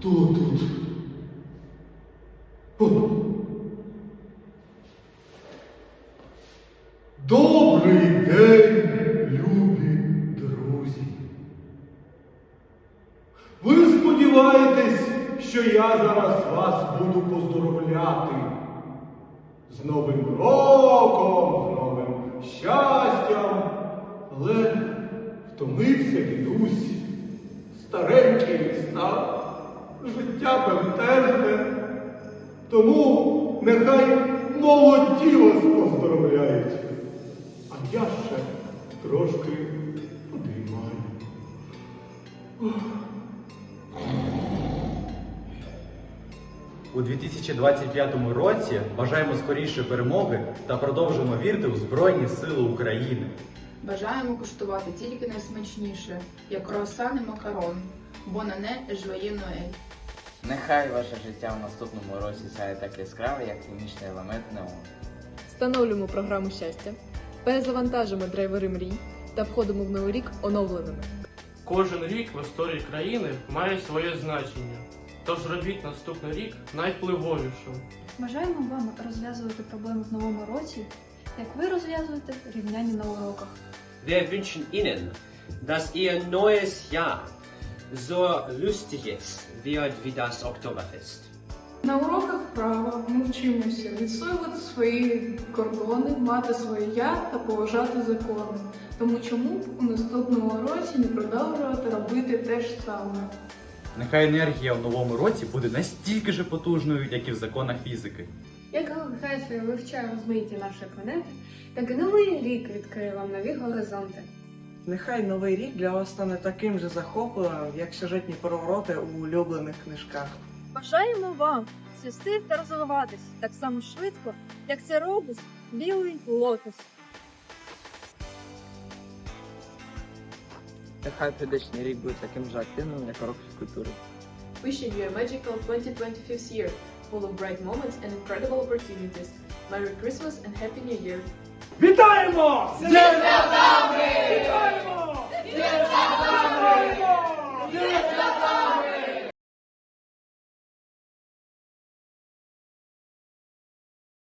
тут? Добрий день, любі друзі. Ви сподіваєтесь, що я зараз вас буду поздоровляти з Новим роком, з новим щастям, але втомився дідусь, старенький став, життя бентежне. Тому нехай молоді вас поздоровляють. А я ще трошки подрімаю. У 2025 році бажаємо скорішої перемоги та продовжуємо вірити у Збройні Сили України. Бажаємо куштувати тільки найсмачніше, як круасан і макарон, бо на не жває Ноель. Нехай ваше життя в наступному році сяє так яскраво, як хімічний елемент неону. Встановлюємо програму щастя, перезавантажимо драйвери мрій та входимо в новий рік оновленими. Кожен рік в історії країни має своє значення. Тож робіть наступний рік найвпливовішим. Бажаємо вам розв'язувати проблеми в новому році, як ви розв'язуєте рівняння на уроках. Wir wünschen Ihnen, dass Ihr neues Jahr so lustig wird wie das Oktoberfest. На уроках права ми вчимося відстоювати свої кордони, мати своє я та поважати закони. Тому чому б у наступному році не продовжувати робити те ж саме? Нехай енергія в новому році буде настільки ж потужною, як і в законах фізики. Як галактація вивчає розмаїття нашої планети, так і новий рік відкриє вам нові горизонти. Нехай новий рік для вас стане таким же захопливим, як сюжетні повороти у улюблених книжках. Бажаємо вам цвісти та розвиватись так само швидко, як це робить білий лотос. Нехай прийдешній рік буде таким же активним, як урок фізкультури. Wishing you a magical 2025th year, full of bright moments and incredible opportunities. Merry Christmas and Happy New Year! Вітаємо! З Днем